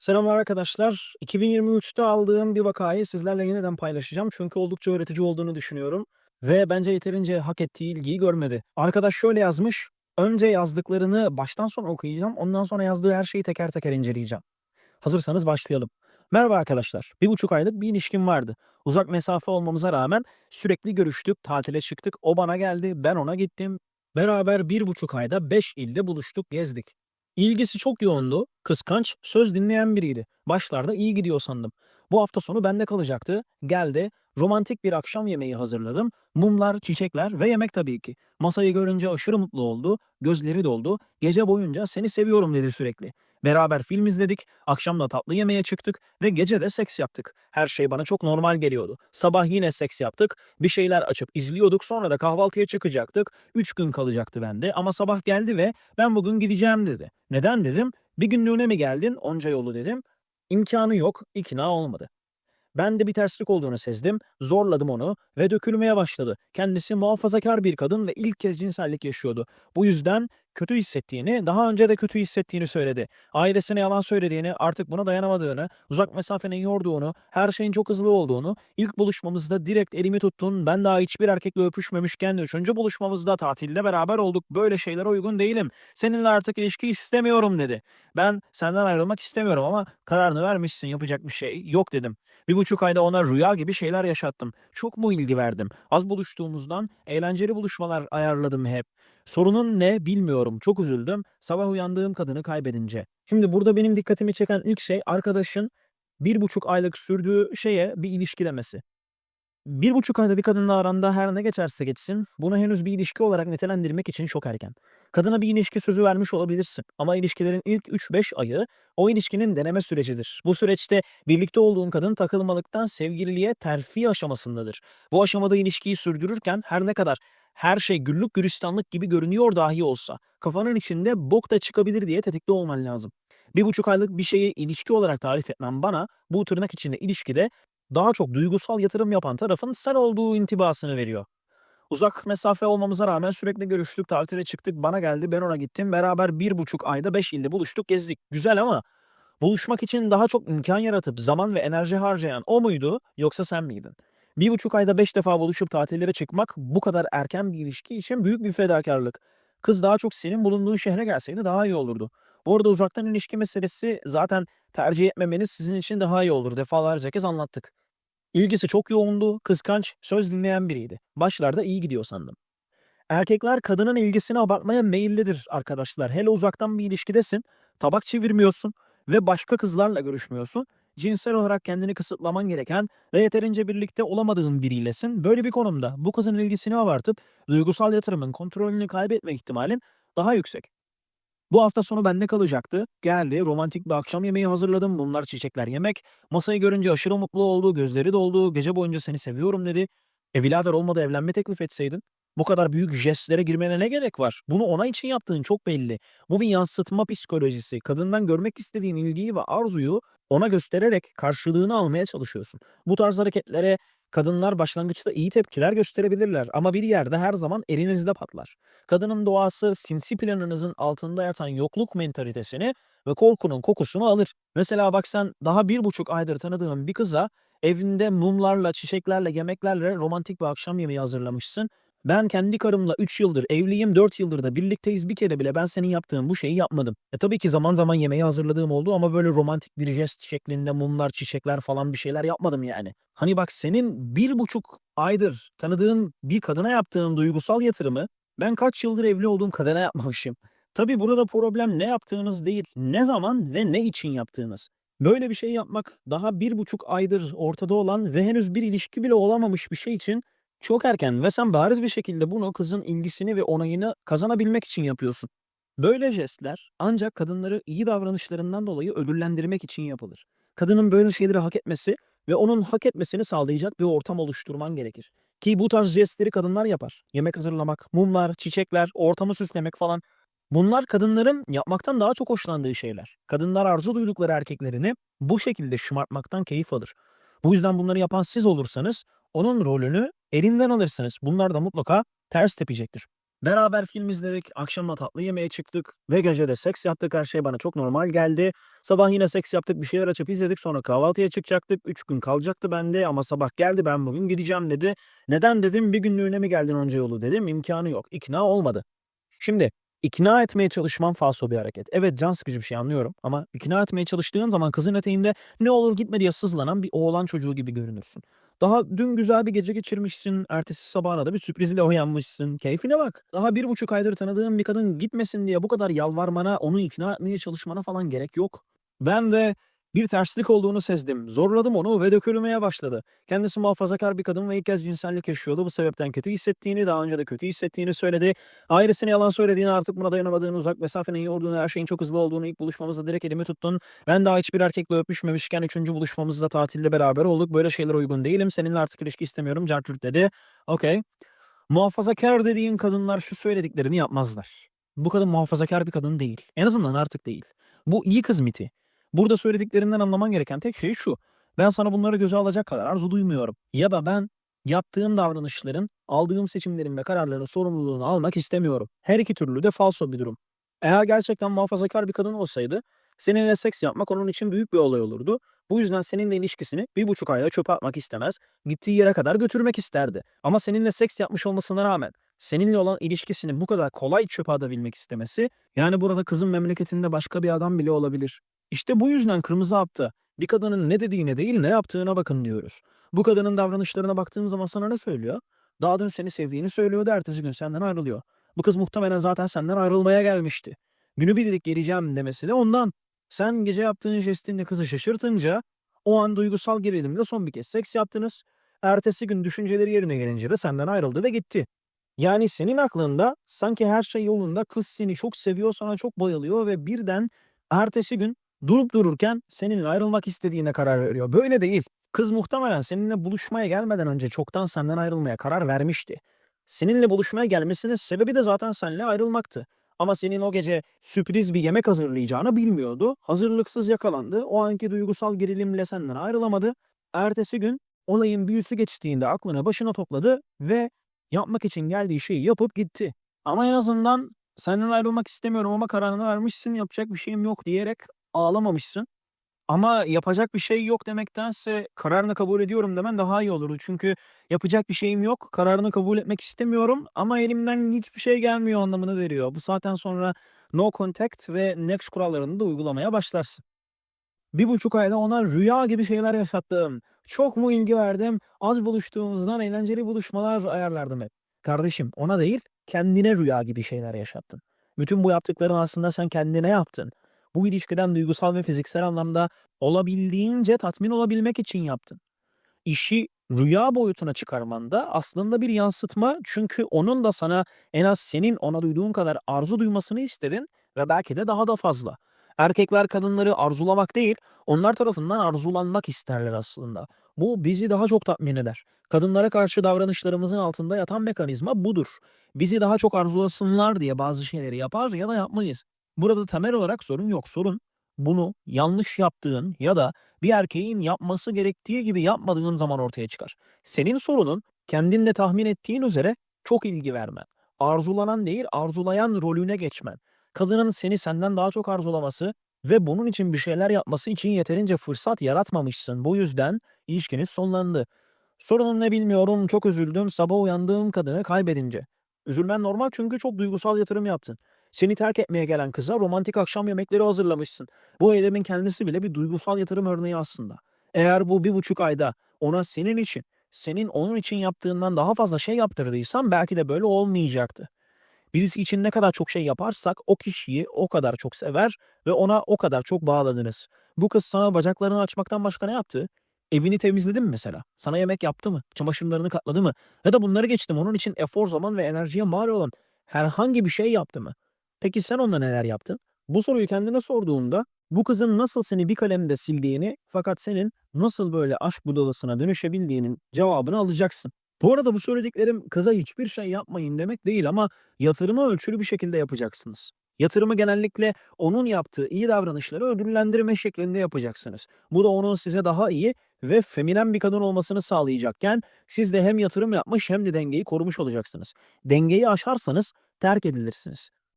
Selamlar arkadaşlar. 2023'te aldığım bir vakayı sizlerle yeniden paylaşacağım. Çünkü oldukça öğretici olduğunu düşünüyorum. Ve bence yeterince hak ettiği ilgiyi görmedi. Arkadaş şöyle yazmış. Önce yazdıklarını baştan sona okuyacağım. Ondan sonra yazdığı her şeyi teker teker inceleyeceğim. Hazırsanız başlayalım. Merhaba arkadaşlar. Bir buçuk aylık bir ilişkim vardı. Uzak mesafe olmamıza rağmen sürekli görüştük, tatile çıktık. O bana geldi, ben ona gittim. Beraber bir buçuk ayda beş ilde buluştuk, gezdik. İlgisi çok yoğundu, kıskanç, söz dinleyen biriydi. Başlarda iyi gidiyor sandım. Bu hafta sonu bende kalacaktı. Geldi, romantik bir akşam yemeği hazırladım. Mumlar, çiçekler ve yemek tabii ki. Masayı görünce aşırı mutlu oldu, gözleri doldu. Gece boyunca seni seviyorum dedi sürekli. Beraber film izledik, akşam da tatlı yemeğe çıktık ve gece de seks yaptık. Her şey bana çok normal geliyordu. Sabah yine seks yaptık, bir şeyler açıp izliyorduk sonra da kahvaltıya çıkacaktık. Üç gün kalacaktı bende ama sabah geldi ve ben bugün gideceğim dedi. Neden dedim, bir günlüğüne mi geldin onca yolu dedim. İmkanı yok, ikna olmadı. Ben de bir terslik olduğunu sezdim, zorladım onu ve dökülmeye başladı. Kendisi muhafazakar bir kadın ve ilk kez cinsellik yaşıyordu. Bu yüzden kötü hissettiğini, daha önce de kötü hissettiğini söyledi. Ailesine yalan söylediğini, artık buna dayanamadığını, uzak mesafenin yorduğunu, her şeyin çok hızlı olduğunu, ilk buluşmamızda direkt elimi tuttun, ben daha hiçbir erkekle öpüşmemişken üçüncü buluşmamızda tatilde beraber olduk, böyle şeylere uygun değilim. Seninle artık ilişki istemiyorum dedi. Ben senden ayrılmak istemiyorum ama kararını vermişsin, yapacak bir şey yok dedim. Bir buçuk ayda ona rüya gibi şeyler yaşattım. Çok mu ilgi verdim? Az buluştuğumuzdan eğlenceli buluşmalar ayarladım hep. Sorunun ne bilmiyorum. Çok üzüldüm. Sabah uyandığım kadını kaybedince. Şimdi burada benim dikkatimi çeken ilk şey arkadaşın bir buçuk aylık sürdüğü şeye bir ilişki demesi. Bir buçuk ayda bir kadınla aranda her ne geçerse geçsin, bunu henüz bir ilişki olarak nitelendirmek için çok erken. Kadına bir ilişki sözü vermiş olabilirsin ama ilişkilerin ilk 3-5 ayı o ilişkinin deneme sürecidir. Bu süreçte birlikte olduğun kadın takılmalıktan sevgililiğe terfi aşamasındadır. Bu aşamada ilişkiyi sürdürürken her ne kadar her şey güllük gülistanlık gibi görünüyor dahi olsa kafanın içinde bok da çıkabilir diye tetikte olman lazım. Bir buçuk aylık bir şeyi ilişki olarak tarif etmem bana bu tırnak içinde ilişkide daha çok duygusal yatırım yapan tarafın sen olduğu intibasını veriyor. Uzak mesafe olmamıza rağmen sürekli görüştük, tatile çıktık, bana geldi, ben ona gittim. Beraber bir buçuk ayda beş ilde buluştuk, gezdik. Güzel ama buluşmak için daha çok imkan yaratıp zaman ve enerji harcayan o muydu yoksa sen miydin? Bir buçuk ayda beş defa buluşup tatillere çıkmak bu kadar erken bir ilişki için büyük bir fedakarlık. Kız daha çok senin bulunduğun şehre gelseydi daha iyi olurdu. Bu arada uzaktan ilişki meselesi zaten tercih etmemeniz sizin için daha iyi olur. Defalarca kez anlattık. İlgisi çok yoğundu, kıskanç, söz dinleyen biriydi. Başlarda iyi gidiyor sandım. Erkekler kadının ilgisini abartmaya meyillidir arkadaşlar. Hele uzaktan bir ilişkidesin, tabak çevirmiyorsun ve başka kızlarla görüşmüyorsun. Cinsel olarak kendini kısıtlaman gereken ve yeterince birlikte olamadığın biriylesin. Böyle bir konumda bu kızın ilgisini abartıp duygusal yatırımın kontrolünü kaybetme ihtimalin daha yüksek. Bu hafta sonu bende kalacaktı. Geldi, romantik bir akşam yemeği hazırladım. Bunlar çiçekler yemek. Masayı görünce aşırı mutlu oldu, gözleri doldu. Gece boyunca seni seviyorum dedi. E olmadı evlenme teklif etseydin. Bu kadar büyük jestlere girmene ne gerek var? Bunu ona için yaptığın çok belli. Bu bir yansıtma psikolojisi. Kadından görmek istediğin ilgiyi ve arzuyu ona göstererek karşılığını almaya çalışıyorsun. Bu tarz hareketlere kadınlar başlangıçta iyi tepkiler gösterebilirler ama bir yerde her zaman elinizde patlar. Kadının doğası sinsi planınızın altında yatan yokluk mentalitesini ve korkunun kokusunu alır. Mesela bak sen daha bir buçuk aydır tanıdığın bir kıza evinde mumlarla, çiçeklerle, yemeklerle romantik bir akşam yemeği hazırlamışsın. Ben kendi karımla 3 yıldır evliyim, 4 yıldır da birlikteyiz bir kere bile ben senin yaptığın bu şeyi yapmadım. E tabii ki zaman zaman yemeği hazırladığım oldu ama böyle romantik bir jest şeklinde mumlar, çiçekler falan bir şeyler yapmadım yani. Hani bak senin bir buçuk aydır tanıdığın bir kadına yaptığın duygusal yatırımı ben kaç yıldır evli olduğum kadına yapmamışım. Tabii burada problem ne yaptığınız değil, ne zaman ve ne için yaptığınız. Böyle bir şey yapmak daha bir buçuk aydır ortada olan ve henüz bir ilişki bile olamamış bir şey için çok erken ve sen bariz bir şekilde bunu kızın ilgisini ve onayını kazanabilmek için yapıyorsun. Böyle jestler ancak kadınları iyi davranışlarından dolayı ödüllendirmek için yapılır. Kadının böyle şeyleri hak etmesi ve onun hak etmesini sağlayacak bir ortam oluşturman gerekir. Ki bu tarz jestleri kadınlar yapar. Yemek hazırlamak, mumlar, çiçekler, ortamı süslemek falan. Bunlar kadınların yapmaktan daha çok hoşlandığı şeyler. Kadınlar arzu duydukları erkeklerini bu şekilde şımartmaktan keyif alır. Bu yüzden bunları yapan siz olursanız onun rolünü elinden alırsınız. Bunlar da mutlaka ters tepecektir. Beraber film izledik, akşama tatlı yemeğe çıktık ve gece de seks yaptık. Her şey bana çok normal geldi. Sabah yine seks yaptık, bir şeyler açıp izledik. Sonra kahvaltıya çıkacaktık. Üç gün kalacaktı bende ama sabah geldi ben bugün gideceğim dedi. Neden dedim bir günlüğüne mi geldin onca yolu dedim. İmkanı yok. İkna olmadı. Şimdi ikna etmeye çalışman falso bir hareket. Evet can sıkıcı bir şey anlıyorum ama ikna etmeye çalıştığın zaman kızın eteğinde ne olur gitme diye sızlanan bir oğlan çocuğu gibi görünürsün. Daha dün güzel bir gece geçirmişsin, ertesi sabahına da bir sürprizle uyanmışsın. Keyfine bak. Daha bir buçuk aydır tanıdığın bir kadın gitmesin diye bu kadar yalvarmana, onu ikna etmeye çalışmana falan gerek yok. Ben de bir terslik olduğunu sezdim. Zorladım onu ve dökülmeye başladı. Kendisi muhafazakar bir kadın ve ilk kez cinsellik yaşıyordu. Bu sebepten kötü hissettiğini, daha önce de kötü hissettiğini söyledi. Ailesine yalan söylediğini, artık buna dayanamadığını, uzak mesafenin yorduğunu, her şeyin çok hızlı olduğunu, ilk buluşmamızda direkt elimi tuttun. Ben daha hiçbir erkekle öpüşmemişken üçüncü buluşmamızda tatilde beraber olduk. Böyle şeyler uygun değilim. Seninle artık ilişki istemiyorum. Cartürt dedi. Okey. Muhafazakar dediğin kadınlar şu söylediklerini yapmazlar. Bu kadın muhafazakar bir kadın değil. En azından artık değil. Bu iyi kız miti. Burada söylediklerinden anlaman gereken tek şey şu. Ben sana bunları göze alacak kadar arzu duymuyorum. Ya da ben yaptığım davranışların, aldığım seçimlerin ve kararların sorumluluğunu almak istemiyorum. Her iki türlü de falso bir durum. Eğer gerçekten muhafazakar bir kadın olsaydı seninle seks yapmak onun için büyük bir olay olurdu. Bu yüzden seninle ilişkisini bir buçuk ayda çöpe atmak istemez, gittiği yere kadar götürmek isterdi. Ama seninle seks yapmış olmasına rağmen seninle olan ilişkisini bu kadar kolay çöpe atabilmek istemesi, yani burada kızın memleketinde başka bir adam bile olabilir. İşte bu yüzden kırmızı hapta bir kadının ne dediğine değil ne yaptığına bakın diyoruz. Bu kadının davranışlarına baktığın zaman sana ne söylüyor? Daha dün seni sevdiğini söylüyordu, ertesi gün senden ayrılıyor. Bu kız muhtemelen zaten senden ayrılmaya gelmişti. Günü birlik geleceğim demesi de ondan. Sen gece yaptığın jestinle kızı şaşırtınca o an duygusal gerilimle son bir kez seks yaptınız. Ertesi gün düşünceleri yerine gelince de senden ayrıldı ve gitti. Yani senin aklında sanki her şey yolunda kız seni çok seviyor, sana çok bayılıyor ve birden ertesi gün durup dururken seninle ayrılmak istediğine karar veriyor. Böyle değil. Kız muhtemelen seninle buluşmaya gelmeden önce çoktan senden ayrılmaya karar vermişti. Seninle buluşmaya gelmesinin sebebi de zaten seninle ayrılmaktı. Ama senin o gece sürpriz bir yemek hazırlayacağını bilmiyordu. Hazırlıksız yakalandı. O anki duygusal gerilimle senden ayrılamadı. Ertesi gün olayın büyüsü geçtiğinde aklını başına topladı ve yapmak için geldiği şeyi yapıp gitti. Ama en azından senden ayrılmak istemiyorum ama kararını vermişsin yapacak bir şeyim yok diyerek ağlamamışsın. Ama yapacak bir şey yok demektense kararını kabul ediyorum demen daha iyi olurdu. Çünkü yapacak bir şeyim yok, kararını kabul etmek istemiyorum ama elimden hiçbir şey gelmiyor anlamını veriyor. Bu saatten sonra no contact ve next kurallarını da uygulamaya başlarsın. Bir buçuk ayda ona rüya gibi şeyler yaşattım. Çok mu ilgi verdim? Az buluştuğumuzdan eğlenceli buluşmalar ayarlardım hep. Kardeşim ona değil kendine rüya gibi şeyler yaşattın. Bütün bu yaptıkların aslında sen kendine yaptın. Bu ilişkiden duygusal ve fiziksel anlamda olabildiğince tatmin olabilmek için yaptın. İşi rüya boyutuna çıkarman da aslında bir yansıtma çünkü onun da sana en az senin ona duyduğun kadar arzu duymasını istedin ve belki de daha da fazla. Erkekler kadınları arzulamak değil, onlar tarafından arzulanmak isterler aslında. Bu bizi daha çok tatmin eder. Kadınlara karşı davranışlarımızın altında yatan mekanizma budur. Bizi daha çok arzulasınlar diye bazı şeyleri yapar ya da yapmayız. Burada temel olarak sorun yok. Sorun bunu yanlış yaptığın ya da bir erkeğin yapması gerektiği gibi yapmadığın zaman ortaya çıkar. Senin sorunun kendinle tahmin ettiğin üzere çok ilgi vermen. Arzulanan değil arzulayan rolüne geçmen. Kadının seni senden daha çok arzulaması ve bunun için bir şeyler yapması için yeterince fırsat yaratmamışsın. Bu yüzden ilişkiniz sonlandı. Sorunun ne bilmiyorum çok üzüldüm sabah uyandığım kadını kaybedince. Üzülmen normal çünkü çok duygusal yatırım yaptın. Seni terk etmeye gelen kıza romantik akşam yemekleri hazırlamışsın. Bu eylemin kendisi bile bir duygusal yatırım örneği aslında. Eğer bu bir buçuk ayda ona senin için, senin onun için yaptığından daha fazla şey yaptırdıysan belki de böyle olmayacaktı. Birisi için ne kadar çok şey yaparsak o kişiyi o kadar çok sever ve ona o kadar çok bağladınız. Bu kız sana bacaklarını açmaktan başka ne yaptı? Evini temizledi mi mesela? Sana yemek yaptı mı? Çamaşırlarını katladı mı? Ya da bunları geçtim onun için efor, zaman ve enerjiye mal olan herhangi bir şey yaptı mı? Peki sen onunla neler yaptın? Bu soruyu kendine sorduğunda bu kızın nasıl seni bir kalemde sildiğini fakat senin nasıl böyle aşk budalasına dönüşebildiğinin cevabını alacaksın. Bu arada bu söylediklerim kıza hiçbir şey yapmayın demek değil ama yatırımı ölçülü bir şekilde yapacaksınız. Yatırımı genellikle onun yaptığı iyi davranışları ödüllendirme şeklinde yapacaksınız. Bu da onun size daha iyi ve feminen bir kadın olmasını sağlayacakken siz de hem yatırım yapmış hem de dengeyi korumuş olacaksınız. Dengeyi aşarsanız terk edilirsiniz.